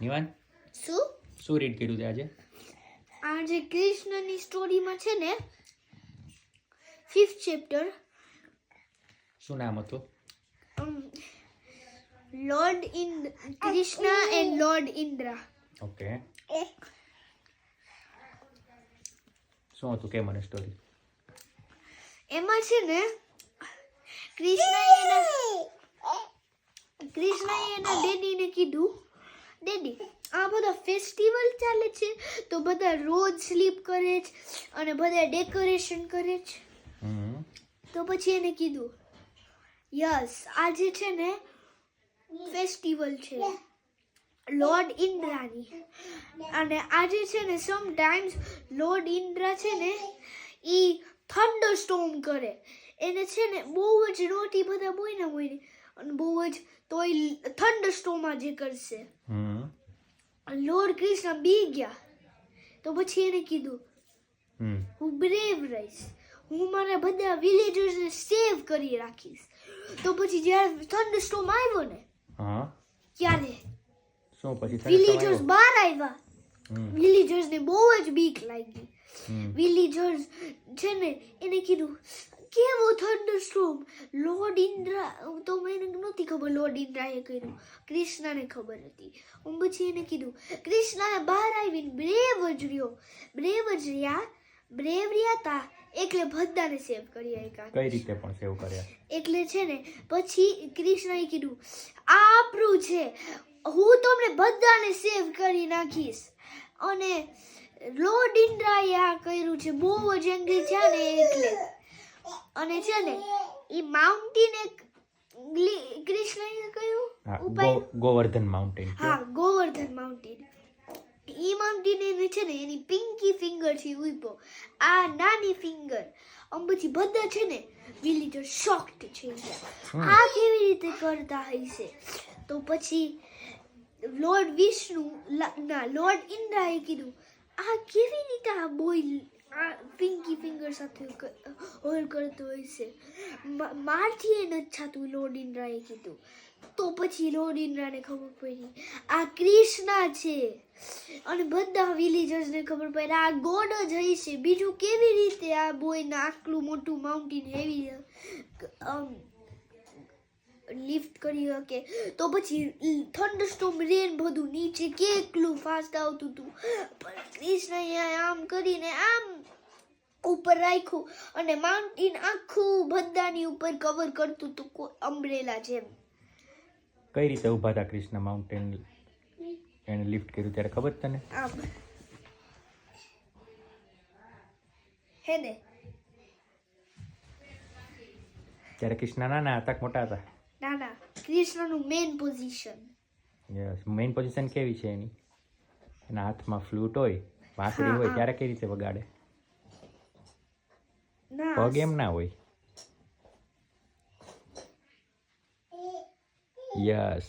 નિવાન? શું? શું રીડ કર્યું તે આજે? આ જે કૃષ્ણની સ્ટોરીમાં છે ને ફિફ્થ ચેપ્ટર શું નામ હતું? Lord in Krishna and lord Indra. Okay. શું હતું? કે મને સ્ટોરી એમાં છે ને કૃષ્ણએ એના કૃષ્ણએ એના ડેડીને કીધું ડેડી આ બધા ફેસ્ટિવલ ચાલે છે તો બધા રોજ સ્લીપ કરે છે અને બધા ડેકોરેશન કરે છે. તો પછી એને કીધું યસ આજે છે ને ફેસ્ટિવલ છે. લોર્ડ ઇન્દ્રાની અને આજે છે ને સમટાઈમ્સ લોર્ડ ઇન્દ્રા છે ને ઈ થંડર સ્ટોમ કરે. એને છે ને બહુ જ રોટી બધા બોયના હોય ને અને બહુ જ તોય થંડર સ્ટોમ આજે કરશે લોર્ડ કૃષ્ણ બી ગયા. તો પછી એને કીધું હું બ્રેવ રહીશ. હું મારા બધા વિલેજર્સને સેવ કરી રાખીશ. તો પછી જ્યારે થંડર સ્ટોમ આવ્યો ને ત્યારે શું પછી વિલેજર્સ બહાર આવ્યા. વિલેજર્સને બહુ જ બીક લાગી. વિલેજર્સ છે ને એને કીધું કેવો થંડર સ્ટોમ લોર્ડ ઇન્દ્રા તો મને નહોતી ખબર લોર્ડ ઇન્દ્રાએ કર્યું. કૃષ્ણને ખબર હતી. હું પછી એને કીધું કૃષ્ણ બહાર આવીને બ્રેવ જ રહ્યો બ્રેવ જ રહ્યા બ્રેવ રહ્યા તા એટલે બધાને સેવ કરી આપ્યા. કઈ રીતે પણ સેવ કર્યા? એટલે છે ને પછી કૃષ્ણએ કીધું આ આપણું છે. હું તમને બધાને સેવ કરી નાખીશ. અને લોર્ડ ઇન્દ્રાએ આ કર્યું છે. બહુ જ એંગ્રી છે ને એટલે. અને છે ને એ માઉન્ટેન એક કૃષ્ણએ કહ્યું ગોવર્ધન માઉન્ટેન હા ગોવર્ધન માઉન્ટેન એ માઉન્ટેન એને છે ને એની પિંકી ફિંગરથી ઊભો. આ નાની ફિંગર આમ પછી બધા છે ને વિલેજર શોક્ડ છે આ કેવી રીતે કરતા હશે તો પછી લોર્ડ વિષ્ણુ ના લોર્ડ ઇન્દ્રાએ કીધું આ કેવી રીતે આ બોય આ પિંકી ફિંગર સાથે હોલ કરતો હોય છે મારથી એ નથી થતું લોર્ડ ઇન્દ્રાએ કીધું તો પછી લોર્ડ ઇન્દ્રાને ખબર પડી આ ક્રિષ્ના છે અને બધા વિલેજર્સને ખબર પડી આ ગોડ જ હશે બીજું કેવી રીતે આ બોયને આટલું મોટું માઉન્ટેન હેવી લિફ્ટ કરી શકે. તો પછી થંડરસ્ટોમ રેન બધું નીચે કેટલું ફાસ્ટ આવતું હતું. પણ કૃષ્ણએ આમ કરીને આમ ઉપર રાખ્યું અને માઉન્ટેન આખું બધાની ઉપર કવર કરતું હતું અમ્બ્રેલા જેમ. કઈ રીતે ઊભા હતા કૃષ્ણ માઉન્ટેન એને લિફ્ટ કર્યું ત્યારે ખબર તને? આમ. હે ને? ત્યારે કૃષ્ણ નાના હતા મોટા હતા? કૃષ્ણનું main position yes main position કેવી છે એની? એના હાથમાં ફ્લૂટ હોય વાંસળી હોય ત્યારે કઈ રીતે વગાડે? પગ એમ ના હોય. યસ